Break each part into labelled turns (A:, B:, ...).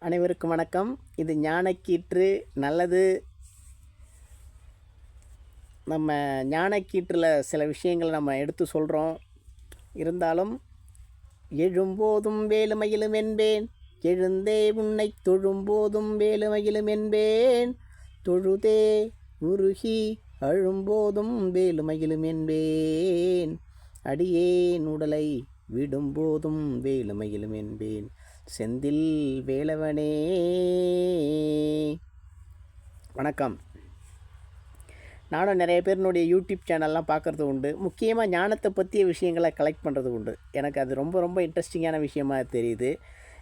A: அனைவருக்கும் வணக்கம். இது ஞானக்கீற்று நல்லது. நம்ம ஞானக்கீற்றில் சில விஷயங்களை நம்ம எடுத்து சொல்கிறோம் இருந்தாலும் எழும்போதும் வேலுமையிலும் என்பேன். எழுந்தே உன்னை தொழும்போதும் வேலுமையிலும் என்பேன். தொழுதே உருகி அழும்போதும் வேலுமையிலும் என்பேன். அடியேன் உடலை விடும்போதும் வேலுமையிலும் என்பேன். செந்தில் வேலவனே. வணக்கம். நானும் நிறைய பேருனுடைய யூடியூப் சேனல்லாம் பார்க்குறது உண்டு. முக்கியமாக ஞானத்தை பற்றிய விஷயங்களை கலெக்ட் பண்ணுறது உண்டு. எனக்கு அது ரொம்ப ரொம்ப இன்ட்ரெஸ்டிங்கான விஷயமா தெரியுது.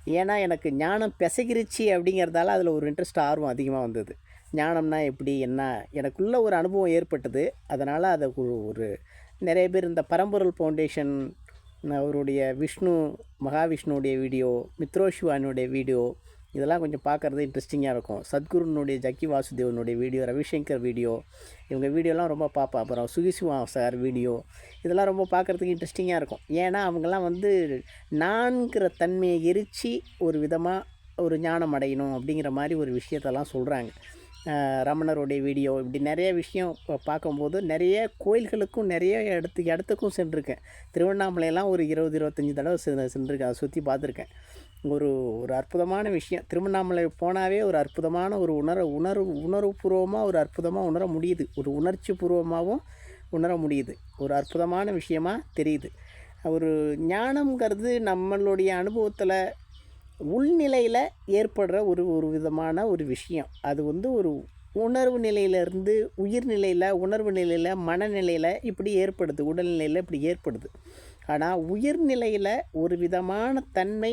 A: ஏன்னா எனக்கு ஞானம் பிசகிருச்சி அப்படிங்கிறதால அதில் ஒரு இன்ட்ரெஸ்ட் ஆர்வம் அதிகமாக வந்தது. ஞானம்னா எப்படி என்ன? எனக்குள்ள ஒரு அனுபவம் ஏற்பட்டது. அதனால் அதை ஒரு ஒரு நிறைய பேர் இந்த பரம்பொருள் ஃபவுண்டேஷன் அவருடைய விஷ்ணு மகாவிஷ்ணுடைய வீடியோ மித்ரோஷிவானுடைய வீடியோ இதெல்லாம் கொஞ்சம் பார்க்குறது இன்ட்ரெஸ்டிங்காக இருக்கும். சத்குருனுடைய ஜக்கி வாசுதேவனுடைய வீடியோ ரவிசங்கர் வீடியோ இவங்க வீடியோலாம் ரொம்ப பார்ப்பேன். அப்புறம் சுகிசிவா சார் வீடியோ இதெல்லாம் ரொம்ப பார்க்குறதுக்கு இன்ட்ரெஸ்டிங்காக இருக்கும். ஏன்னா அவங்கெல்லாம் வந்து நான்கிற தன்மையை எரித்து ஒரு விதமாக ஒரு ஞானம் அடையணும் அப்படிங்கிற மாதிரி ஒரு விஷயத்தெல்லாம் சொல்கிறாங்க ரமணருடைய வீடியோ இப்படி நிறைய விஷயம் பார்க்கும்போது நிறைய கோயில்களுக்கும் நிறைய இடத்து இடத்துக்கும் சென்றிருக்கேன். திருவண்ணாமலையெல்லாம் ஒரு இருபது இருபத்தஞ்சி தடவை செ- சென்றிருக்கேன். அதை சுற்றி பார்த்துருக்கேன். ஒரு ஒரு அற்புதமான விஷயம். திருவண்ணாமலை போனாவே ஒரு அற்புதமான ஒரு உணர உணர்வு உணர்வுபூர்வமாக ஒரு அற்புதமாக உணர முடியுது. ஒரு உணர்ச்சி பூர்வமாகவும் உணர முடியுது. ஒரு அற்புதமான விஷயமா தெரியுது. ஒரு ஞானம்ங்கிறது நம்மளுடைய அனுபவத்தில் உள்நிலையில் ஏற்படுற ஒரு ஒரு விதமான ஒரு விஷயம். அது வந்து ஒரு உணர்வு நிலையிலேருந்து உயிர்நிலையில் உணர்வு நிலையில் மனநிலையில் இப்படி ஏற்படுது. உடல்நிலையில் இப்படி ஏற்படுது. ஆனால் உயிர்நிலையில் ஒரு விதமான தன்மை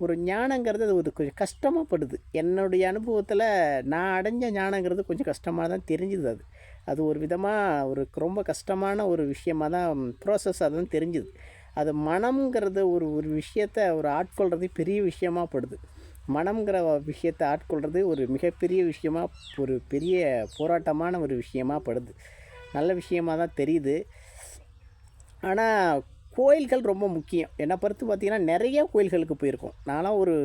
A: ஒரு ஞானங்கிறது அது ஒரு கொஞ்சம் கஷ்டமாகப்படுது என்னுடைய அனுபவத்தில் நான் அடைஞ்ச ஞானங்கிறது கொஞ்சம் கஷ்டமாக தான் தெரிஞ்சுது அது. அது ஒரு விதமாக ஒரு ரொம்ப கஷ்டமான ஒரு விஷயமாக தான் ப்ராசஸ் தான் தெரிஞ்சுது. அது மனம்ங்கிறது ஒரு ஒரு விஷயத்தை ஒரு ஆட்கொள்கிறது பெரிய விஷயமாக படுது. மனம்ங்கிற விஷயத்தை ஆட்கொள்கிறது ஒரு மிகப்பெரிய விஷயமா ஒரு பெரிய போராட்டமான ஒரு விஷயமாக படுது. நல்ல விஷயமா தான் தெரியுது. ஆனால் கோயில்கள் ரொம்ப முக்கியம். என்னை பொறுத்து பார்த்திங்கன்னா நிறைய கோயில்களுக்கு போயிருக்கோம். நானும் ஒரு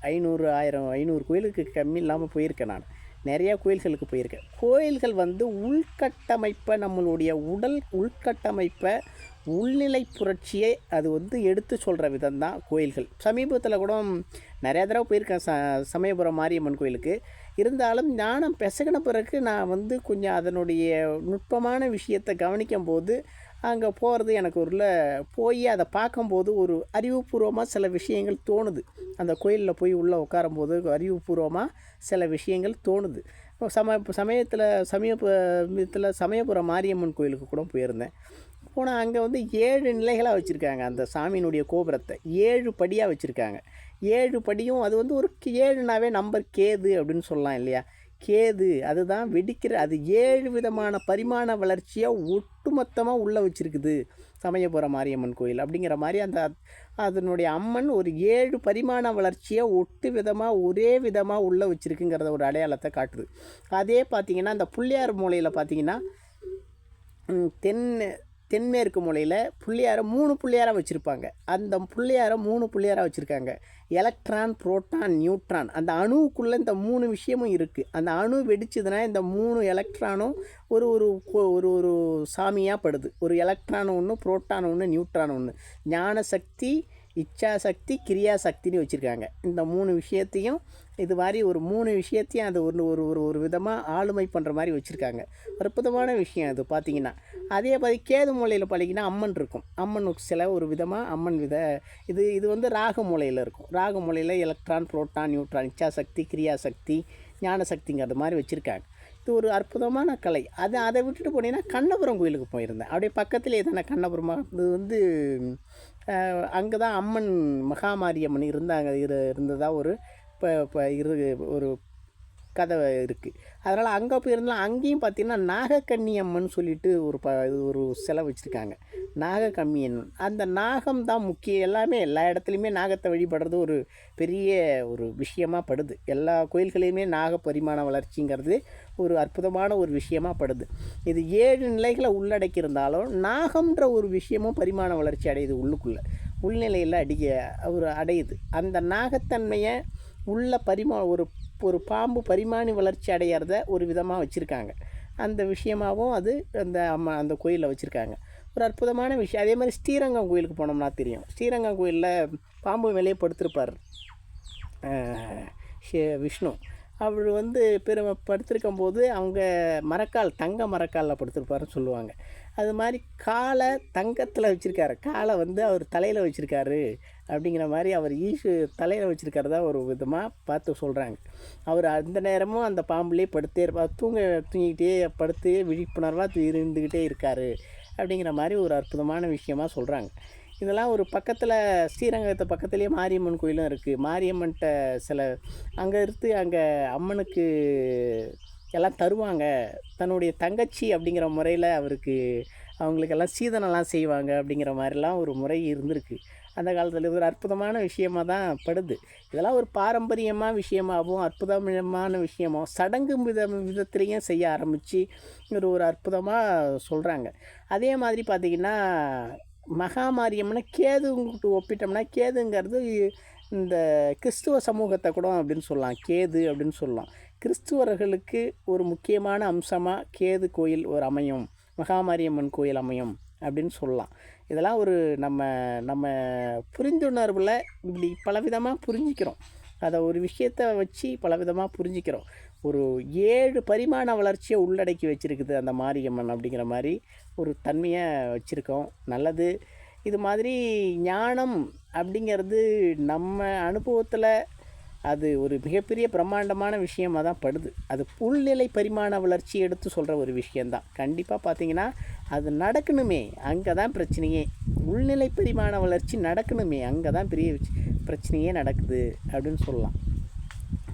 A: ஐநூறு ஆயிரம் ஐநூறு கோயிலுக்கு கம்மி இல்லாமல் போயிருக்கேன் நான். நிறையா கோயில்களுக்கு போயிருக்கேன். கோயில்கள் வந்து உள்கட்டமைப்பை நம்மளுடைய உடல் உள்கட்டமைப்பை உள்நிலை புரட்சியை அது வந்து எடுத்து சொல்கிற விதம் தான் கோயில்கள். சமீபத்தில் கூட நிறையா தடவை போயிருக்கேன். ச சமயபுரம் மாரியம்மன் கோயிலுக்கு. இருந்தாலும் ஞானம் பெசகின பிறகு நான் வந்து கொஞ்சம் அதனுடைய நுட்பமான விஷயத்தை கவனிக்கும் போது அங்கே போகிறது எனக்கு உள்ள போய் அதை பார்க்கும்போது ஒரு அறிவுபூர்வமாக சில விஷயங்கள் தோணுது. அந்த கோயிலில் போய் உள்ளே உட்காரும்போது அறிவுபூர்வமாக சில விஷயங்கள் தோணுது. சம சமயத்தில் சமயபுரத்தில் சமயபுரம் மாரியம்மன் கோயிலுக்கு கூட போயிருந்தேன். போனால் அங்கே வந்து ஏழு நிலைகளாக வச்சுருக்காங்க அந்த சாமியினுடைய கோபுரத்தை. ஏழு படியாக வச்சுருக்காங்க. ஏழு படியும் அது வந்து ஒரு ஏழுனாவே நம்பர் கேது அப்படின்னு சொல்லலாம் இல்லையா? கேது அதுதான் வெடிக்கிற அது ஏழு விதமான பரிமாண வளர்ச்சியாக ஒட்டுமொத்தமாக உள்ளே வச்சுருக்குது சமயபுரம் மாரியம்மன் கோயில். அப்படிங்கிற மாதிரி அந்த அதனுடைய அம்மன் ஒரு ஏழு பரிமாண வளர்ச்சியை ஒட்டு விதமாக ஒரே விதமாக உள்ளே வச்சுருக்குங்கிறத ஒரு அடையாளத்தை காட்டுது. அதே பார்த்திங்கன்னா அந்த புள்ளியார் மூலையில் பார்த்திங்கன்னா தென் தென்மேற்கு மூலையில் புள்ளியாரை மூணு புள்ளியாராக வச்சுருப்பாங்க. அந்த புள்ளியாரை மூணு புள்ளியாராக வச்சுருக்காங்க. Electron proton neutron. அந்த அணுவுக்குள்ளே இந்த மூணு விஷயமும் இருக்குது அந்த அணு வெடிச்சதுன்னா இந்த மூணு எலக்ட்ரானும் ஒரு ஒரு கோ- ஒரு ஒரு சாமியாக படுது. ஒரு எலக்ட்ரான் ஒன்று புரோட்டான் ஒன்று நியூட்ரான் ஒன்று ஞான சக்தி இச்சாசக்தி கிரியாசக்தின்னு வச்சுருக்காங்க. இந்த மூணு விஷயத்தையும் இது மாதிரி ஒரு மூணு விஷயத்தையும் அது ஒரு ஒரு ஒரு ஒரு விதமாக ஆளுமை பண்ணுற மாதிரி வச்சுருக்காங்க. அற்புதமான விஷயம் அது பார்த்திங்கன்னா அதே மாதிரி கேது மூலையில் பழகினா அம்மன் இருக்கும். அம்மன் சில ஒரு விதமாக அம்மன் வித இது இது வந்து ராக மூலையில் இருக்கும். ராக மூலையில் எலக்ட்ரான் புரோட்டான் நியூட்ரான் இச்சாசக்தி கிரியாசக்தி ஞானசக்திங்கிறது மாதிரி வச்சுருக்காங்க. இது ஒரு அற்புதமான கலை. அதை அதை விட்டுட்டு போனீங்கன்னா கண்ணபுரம் கோயிலுக்கு போயிருந்தேன். அப்படியே பக்கத்துலேயே தானே கண்ணபுரமாக இது வந்து அங்கே தான் அம்மன் மகாமாரியம்மன் இருந்தாங்க இரு இருந்ததாக ஒரு இப்போ இப்போ இரு ஒரு கதை இருக்குது அதனால் அங்கே போயிருந்தாலும் அங்கேயும் பார்த்திங்கன்னா நாகக்கண்ணி அம்மன் சொல்லிட்டு ஒரு ப இது ஒரு சிலை வச்சுருக்காங்க. நாகக்கம்மியன் அந்த நாகம் தான் முக்கியம் எல்லாமே எல்லா இடத்துலையுமே நாகத்தை வழிபடுறது ஒரு பெரிய ஒரு விஷயமாக படுது. எல்லா கோயில்களையுமே நாக பரிமாண வளர்ச்சிங்கிறது ஒரு அற்புதமான ஒரு விஷயமாக படுது. இது ஏழு நிலைகளை உள்ளடக்கியிருந்தாலும் நாகம்ன்ற ஒரு விஷயமும் பரிமாண வளர்ச்சி அடையுது உள்ளுக்குள்ளே. உள்நிலையில் அடிக்க ஒரு அடையுது. அந்த நாகத்தன்மையை உள்ள பரிமா ஒரு ஒரு பாம்பு பரிமாணி வளர்ச்சி அடையிறத ஒரு விதமாக வச்சுருக்காங்க. அந்த விஷயமாகவும் அது அந்த அம்மா அந்த கோயிலில் வச்சுருக்காங்க. ஒரு அற்புதமான விஷயம். அதே மாதிரி ஸ்ரீரங்கம் கோயிலுக்கு போனோம்னா தெரியும். ஸ்ரீரங்கம் கோயிலில் பாம்பு மேலேயே படுத்திருப்பார் ஷே- விஷ்ணு. அவர் வந்து பெருமை படுத்திருக்கும் போது அவங்க மரக்கால் தங்க மரக்காலில் படுத்திருப்பாருன்னு சொல்லுவாங்க. அது மாதிரி காலை தங்கத்தில் வச்சுருக்காரு. காலை வந்து அவர் தலையில் வச்சுருக்காரு. அப்படிங்கிற மாதிரி அவர் ஈஷு தலையில் வச்சுருக்கிறதா ஒரு விதமாக பார்த்து சொல்கிறாங்க அவர் அந்த நேரமும் அந்த பாம்புலேயே படுத்தே இருப்பார் தூங்க தூங்கிக்கிட்டே படுத்து விழிப்புணர்வாக இருந்துக்கிட்டே இருக்கார். அப்படிங்கிற மாதிரி ஒரு அற்புதமான விஷயமா சொல்கிறாங்க இதெல்லாம் ஒரு பக்கத்தில் ஸ்ரீரங்கத்து பக்கத்துலேயே மாரியம்மன் கோயிலும் இருக்குது மாரியம்மன்கிட்ட சில அங்கே இருந்து அங்கே அம்மனுக்கு எல்லாம் தருவாங்க. தன்னுடைய தங்கச்சி அப்படிங்கிற முறையில் அவருக்கு அவங்களுக்கெல்லாம் சீதனெல்லாம் செய்வாங்க அப்படிங்கிற மாதிரிலாம் ஒரு முறை இருந்திருக்கு. அந்த காலத்தில் இது ஒரு அற்புதமான விஷயமா தான் படுது. இதெல்லாம் ஒரு பாரம்பரியமாக விஷயமாகவும் அற்புதமான விஷயமாகவும் சடங்கு வித விதத்துலேயும் செய்ய ஆரம்பித்து ஒரு ஒரு அற்புதமாக சொல்கிறாங்க அதே மாதிரி பார்த்திங்கன்னா மகாமாரியம்னா கேதுங்கிட்டு ஒப்பிட்டோம்னா கேதுங்கிறது இந்த கிறிஸ்துவ சமூகத்தை கூட அப்படின்னு சொல்லலாம். கேது அப்படின்னு சொல்லலாம். கிறிஸ்துவர்களுக்கு ஒரு முக்கியமான அம்சமாக கேது கோயில் ஒரு அமையும் மகாமாரியம்மன் கோயில் அமையும் அப்படின்னு சொல்லலாம். இதெல்லாம் ஒரு நம்ம நம்ம புரிந்துணர்வில் இப்படி பலவிதமாக புரிஞ்சிக்கிறோம். அதை ஒரு விஷயத்தை வச்சு பலவிதமாக புரிஞ்சிக்கிறோம். ஒரு ஏழு பரிமாண வளர்ச்சியை உள்ளடக்கி வச்சுருக்குது அந்த மாரியம்மன் அப்படிங்கிற மாதிரி ஒரு தன்மையை வச்சுருக்கோம். நல்லது. இது மாதிரி ஞானம் அப்படிங்கிறது நம்ம அனுபவத்தில் அது ஒரு மிகப்பெரிய பிரம்மாண்டமான விஷயமாக தான் படுது. அது உள்நிலை பரிமாண வளர்ச்சி எடுத்து சொல்கிற ஒரு விஷயந்தான் கண்டிப்பாக பார்த்தீங்கன்னா அது நடக்கணுமே அங்கே தான் பிரச்சனையே. உள்நிலை பரிமாண வளர்ச்சி நடக்கணுமே அங்கே தான் பெரிய பிரச்சனையே நடக்குது அப்படின்னு சொல்லலாம்.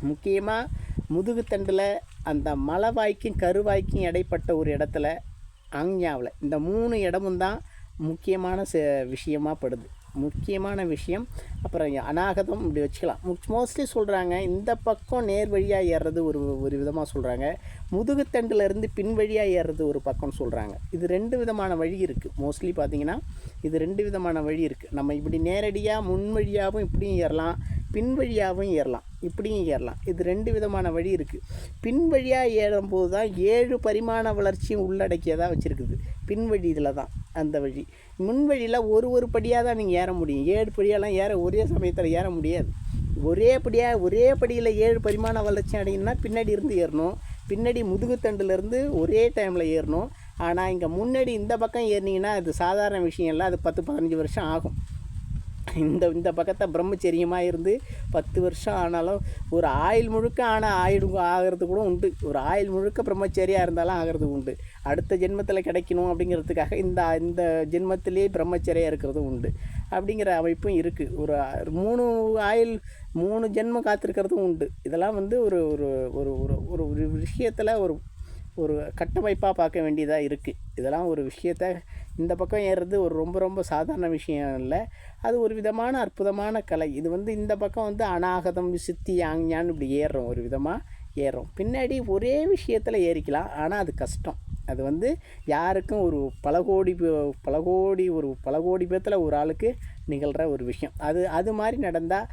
A: முக்கியமாக முதுகுத்தண்டில் அந்த மலவாய்க்கும் கருவாய்க்கும் இடைப்பட்ட ஒரு இடத்துல ஆங்ஞாவில் இந்த மூணு இடமும் தான் முக்கியமான ச விஷயமா படுது. முக்கியமான விஷயம். அப்புறம் அநாகதம் இப்படி வச்சுக்கலாம். மோஸ்ட்லி சொல்கிறாங்க இந்த பக்கம் நேர் வழியாக ஏறுறது ஒரு ஒரு விதமாக சொல்கிறாங்க முதுகுத்தண்டுலேருந்து பின் வழியாக ஏறுறது ஒரு பக்கம்னு சொல்கிறாங்க இது ரெண்டு விதமான வழி இருக்குது மோஸ்ட்லி பார்த்தீங்கன்னா இது ரெண்டு விதமான வழி இருக்குது நம்ம இப்படி நேரடியாக முன் வழியாகவும் இப்படியும் ஏறலாம். பின் வழியாகவும் ஏறலாம் இப்படியும் ஏறலாம். இது ரெண்டு விதமான வழி இருக்குது பின் வழியாக ஏறும்போது தான் ஏழு பரிமாண வளர்ச்சியும் உள்ளடக்கியதாக வச்சுருக்குது. பின் வழி இதில் தான் அந்த வழி. முன் வழியில் ஒரு ஒரு படியாக தான் நீங்கள் ஏற முடியும். ஏழு படியெல்லாம் ஏற ஒரே சமயத்தில் ஏற முடியாது. ஒரே படியாக ஒரே படியில் ஏழு பரிமாண வளர்ச்சி அடையணும்னா பின்னாடி இருந்து ஏறணும். பின்னாடி முதுகுத்தண்டுலேருந்து ஒரே டைமில் ஏறணும். ஆனால் இங்கே முன்னாடி இந்த பக்கம் ஏறினீங்கன்னா அது சாதாரண விஷயம் இல்லை. அது பத்து பதினஞ்சு வருஷம் ஆகும். இந்த இந்த பக்கத்தை பிரம்மச்சரியமாக இருந்து பத்து வருஷம் ஆனாலும் ஒரு ஆயுள் முழுக்க ஆனால் ஆயிடும் ஆகிறது கூட உண்டு. ஒரு ஆயுள் முழுக்க பிரம்மச்சரியாக இருந்தாலும் ஆகிறது உண்டு. அடுத்த ஜென்மத்தில் கிடைக்கணும் அப்படிங்கிறதுக்காக இந்த இந்த ஜென்மத்திலே பிரம்மச்சரியாக இருக்கிறது உண்டு. அப்படிங்கிற அமைப்பும் இருக்குது ஒரு மூணு ஆயில் மூணு ஜென்மம் காத்திருக்கிறதும் உண்டு. இதெல்லாம் வந்து ஒரு ஒரு ஒரு ஒரு ஒரு ஒரு விஷயத்தில் ஒரு ஒரு கட்டமைப்பாக பார்க்க வேண்டியதாக இருக்குது இதெல்லாம் ஒரு விஷயத்த இந்த பக்கம் ஏறுறது ஒரு ரொம்ப ரொம்ப சாதாரண விஷயம் இல்லை. அது ஒரு விதமான அற்புதமான கலை. இது வந்து இந்த பக்கம் வந்து அநாகதம் சித்தி ஆங்ஞான்னு இப்படி ஏறுறோம். ஒரு விதமாக ஏறுறோம். பின்னாடி ஒரே விஷயத்தில் ஏறிக்கலாம். ஆனால் அது கஷ்டம். அது வந்து யாருக்கும் ஒரு பல கோடி பே- பல கோடி ஒரு பல கோடி பேத்தில் ஒரு ஆளுக்கு நிகழ்கிற ஒரு விஷயம். அது அது மாதிரி நடந்தால்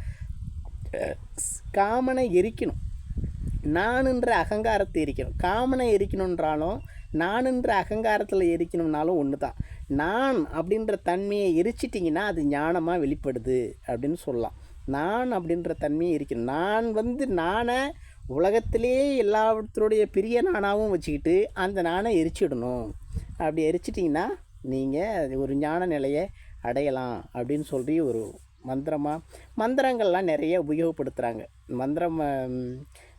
A: காமனை எரிக்கணும். நானுன்ற அகங்காரத்தை எரிக்கணும். காமனை எரிக்கணுன்றாலும் நானுன்ற அகங்காரத்தில் எரிக்கணும்னாலும் ஒன்று தான் நான் அப்படின்ற தன்மையை எரிச்சிட்டிங்கன்னா அது ஞானமாக வெளிப்படுது அப்படின்னு சொல்லலாம். நான் அப்படின்ற தன்மையை எரிக்கணும். நான் வந்து நானை உலகத்திலே எல்லாத்தருடைய பெரிய நானாகவும் வச்சுக்கிட்டு அந்த நானை எரிச்சிடணும். அப்படி எரிச்சிட்டிங்கன்னா நீங்கள் ஒரு ஞான நிலையை அடையலாம் அப்படின்னு சொல்லி ஒரு மந்திரமாக மந்திரங்கள்லாம் நிறைய உபயோகப்படுத்துகிறாங்க மந்திரம்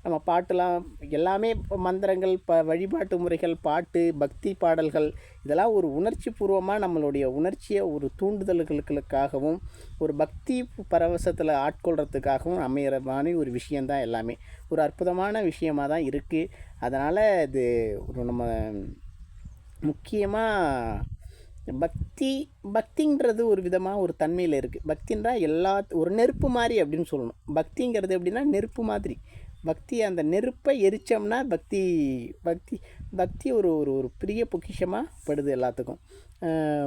A: நம்ம பாட்டுலாம் எல்லாமே இப்போ மந்திரங்கள் ப வழிபாட்டு முறைகள் பாட்டு பக்தி பாடல்கள் இதெல்லாம் ஒரு உணர்ச்சி பூர்வமாக நம்மளுடைய உணர்ச்சியை ஒரு தூண்டுதல்களுக்காகவும் ஒரு பக்தி பரவசத்தில் ஆட்கொள்கிறதுக்காகவும் அமையிற மாதிரி ஒரு விஷயந்தான் எல்லாமே. ஒரு அற்புதமான விஷயமாக தான் இருக்குது அதனால் இது ஒரு நம்ம முக்கியமாக பக்தி பக்திங்கிறது ஒரு விதமாக ஒரு தன்மையில் இருக்குது பக்தின்றா எல்லா ஒரு நெருப்பு மாதிரி அப்படின்னு சொல்லணும். பக்திங்கிறது எப்படின்னா நெருப்பு மாதிரி. பக்தி அந்த நெருப்பை எரித்தோம்னா பக்தி பக்தி பக்தி ஒரு ஒரு ஒரு பெரிய பொக்கிஷமாக படுது எல்லாத்துக்கும்.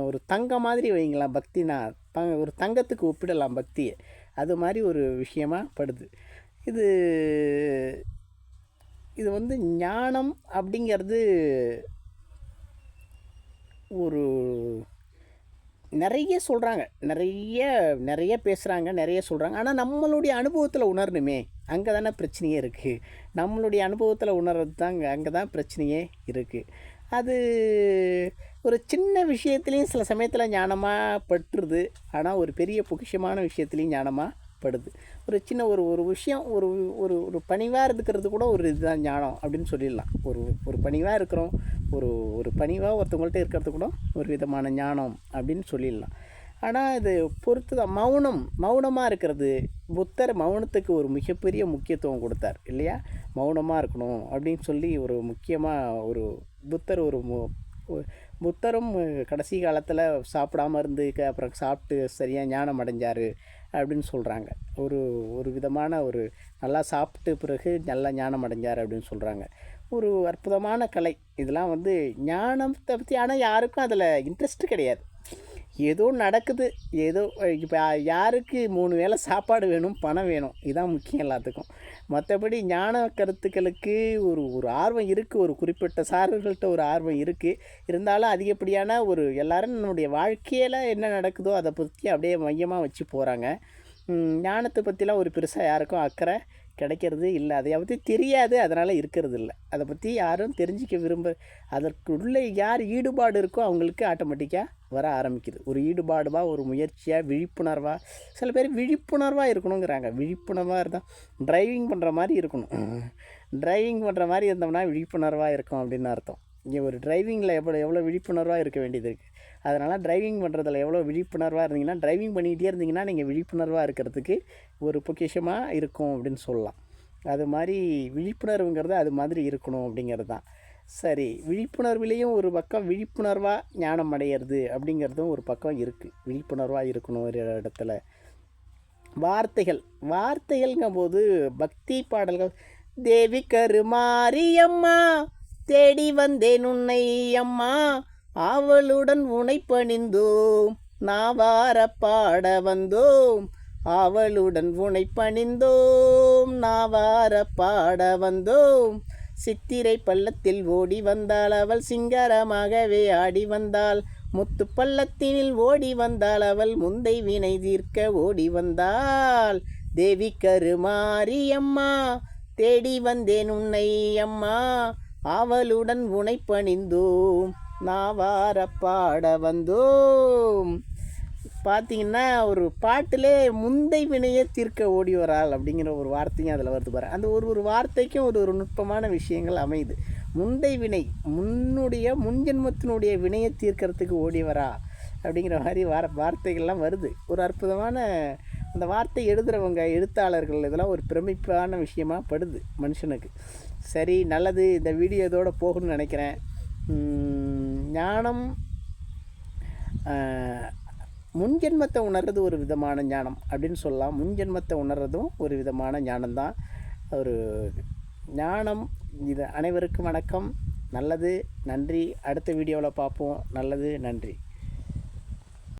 A: ஒரு தங்கம் மாதிரி வைங்களாம் பக்தினா த ஒரு தங்கத்துக்கு ஒப்பிடலாம் பக்தியை. அது மாதிரி ஒரு விஷயமா படுது. இது இது வந்து ஞானம் அப்படிங்கிறது ஒரு நிறைய சொல்கிறாங்க நிறைய நிறைய பேசுகிறாங்க நிறைய சொல்கிறாங்க ஆனால் நம்மளுடைய அனுபவத்தில் உணரணுமே. அங்கே தானே பிரச்சனையே இருக்குது நம்மளுடைய அனுபவத்தில் உணர்றது தான் அங்கே தான் பிரச்சனையே இருக்குது அது ஒரு சின்ன விஷயத்துலேயும் சில சமயத்தில் ஞானமாக பட்டுருது. ஆனால் ஒரு பெரிய பொக்கிஷமான விஷயத்துலேயும் ஞானமாக படுது. ஒரு சின்ன ஒரு ஒரு விஷயம் ஒரு ஒரு ஒரு பணிவாக இருக்கிறது கூட ஒரு இதுதான் ஞானம் அப்படின்னு சொல்லிடலாம். ஒரு ஒரு பணிவாக இருக்கிறோம் ஒரு ஒரு பணிவாக ஒருத்தவங்கள்ட்ட இருக்கிறது கூட ஒரு விதமான ஞானம் அப்படின்னு சொல்லிடலாம். ஆனால் இது பொறுத்து தான் மௌனம் மௌனமாக இருக்கிறது. புத்தர் மௌனத்துக்கு ஒரு மிகப்பெரிய முக்கியத்துவம் கொடுத்தார் இல்லையா? மௌனமாக இருக்கணும் அப்படின்னு சொல்லி ஒரு முக்கியமாக ஒரு புத்தர் ஒரு மு- புத்தரும் கடைசி காலத்தில் சாப்பிடாம இருந்து அப்புறம் சாப்பிட்டு சரியாக ஞானம் அடைஞ்சார் அப்படின்னு சொல்கிறாங்க ஒரு ஒரு விதமான ஒரு நல்லா சாப்பிட்டு பிறகு நல்லா ஞானம் அடைஞ்சார் அப்படின்னு சொல்கிறாங்க ஒரு அற்புதமான கலை. இதெல்லாம் வந்து ஞானத்தை பற்றி ஆனால் யாருக்கும் அதில் இன்ட்ரெஸ்ட்டு கிடையாது. ஏதோ நடக்குது. ஏதோ இப்போ யாருக்கு மூணு வேளை சாப்பாடு வேணும் பணம் வேணும் இதான் முக்கியம் எல்லாத்துக்கும். மற்றபடி ஞான கருத்துக்களுக்கு ஒரு ஒரு ஆர்வம் இருக்குது ஒரு குறிப்பிட்ட சாரர்கள்ட்ட ஒரு ஆர்வம் இருக்குது இருந்தாலும் அதிகப்படியான ஒரு எல்லோரும் நம்முடைய வாழ்க்கையில் என்ன நடக்குதோ அதை பற்றி அப்படியே மையமாக வச்சு போகிறாங்க ஞானத்தை பற்றிலாம் ஒரு பெருசாக யாருக்கும் அக்கறை கிடைக்கிறது இல்லை. அதை பற்றி தெரியாது அதனால் இருக்கிறது இல்லை. அதை பற்றி யாரும் தெரிஞ்சிக்க விரும்ப அதற்குள்ளே யார் ஈடுபாடு இருக்கோ அவங்களுக்கு ஆட்டோமேட்டிக்காக வர ஆரம்பிக்குது. ஒரு ஈடுபாடுவாக ஒரு முயற்சியாக விழிப்புணர்வாக சில பேர் விழிப்புணர்வாக இருக்கணுங்கிறாங்க. விழிப்புணர்வாக இருந்தால் டிரைவிங் பண்ணுற மாதிரி இருக்கணும். டிரைவிங் பண்ணுற மாதிரி இருந்தோம்னா விழிப்புணர்வாக இருக்கும் அப்படின்னு அர்த்தம். இங்கே ஒரு டிரைவிங்கில் எவ்வளோ எவ்வளோ விழிப்புணர்வாக இருக்க வேண்டியது இருக்குது அதனால் டிரைவிங் பண்ணுறதுல எவ்வளோ விழிப்புணர்வாக இருந்தீங்கன்னா டிரைவிங் பண்ணிக்கிட்டே இருந்தீங்கன்னா நீங்கள் விழிப்புணர்வாக இருக்கிறதுக்கு ஒரு பொக்கிஷமாக இருக்கும் அப்படின்னு சொல்லலாம். அது மாதிரி விழிப்புணர்வுங்கிறது அது மாதிரி இருக்கணும் அப்படிங்கிறது தான். சரி விழிப்புணர்விலையும் ஒரு பக்கம் விழிப்புணர்வாக ஞானம் அடையிறது அப்படிங்கிறதும் ஒரு பக்கம் இருக்குது விழிப்புணர்வாக இருக்கணும் ஒரு இடத்துல. வார்த்தைகள் வார்த்தைகள்ங்கும்போது பக்தி பாடல்கள் தேவி கருமாரியம்மா தேடி வந்தேன் உன்னை அம்மா அவளுடன் உனை பணிந்தோம் நாவார பாட வந்தோம் அவளுடன் உனை பணிந்தோம் நாவார பாட வந்தோம் சித்திரை பள்ளத்தில் ஓடி வந்தாள் அவள் சிங்காரமாகவே ஆடி வந்தாள். முத்து பள்ளத்தினில் ஓடி வந்தாள் அவள் முந்தை வினை தீர்க்க ஓடி வந்தாள். தேவி கருமாரியம்மா தேடி வந்தேன் உன்னை அம்மா. ஆவலுடன் உனை பணிந்தோம் நாவார பாட வந்தோம். பார்த்தீங்கன்னா ஒரு பாட்டிலே முந்தை வினையை தீர்க்க ஓடி வராள் அப்படிங்கிற ஒரு வார்த்தையும் அதில் வருது பாரு. அந்த ஒரு ஒரு வார்த்தைக்கும் ஒரு ஒரு நுட்பமான விஷயங்கள் அமையுது. முந்தை வினை முன்னுடைய முன்ஜென்மத்தினுடைய வினையை தீர்க்கறதுக்கு ஓடி வரா அப்படிங்கிற மாதிரி வார வார்த்தைகள்லாம் வருது. ஒரு அற்புதமான அந்த வார்த்தை எழுதுகிறவங்க எழுத்தாளர்கள் இதெல்லாம் ஒரு பிரமிப்பான விஷயமா படுது மனுஷனுக்கு. சரி நல்லது இந்த வீடியோ இதோட போகணும்னு நினைக்கிறேன். ஞானம் முன்ஜென்மத்தை உணர்றது ஒரு விதமான ஞானம் அப்படின்னு சொல்லலாம். முன்ஜென்மத்தை உணர்றதும் ஒரு விதமான ஞானம்தான். ஒரு ஞானம் இது அனைவருக்கும் வணக்கம். நல்லது நன்றி. அடுத்த வீடியோவில் பார்ப்போம். நல்லது நன்றி.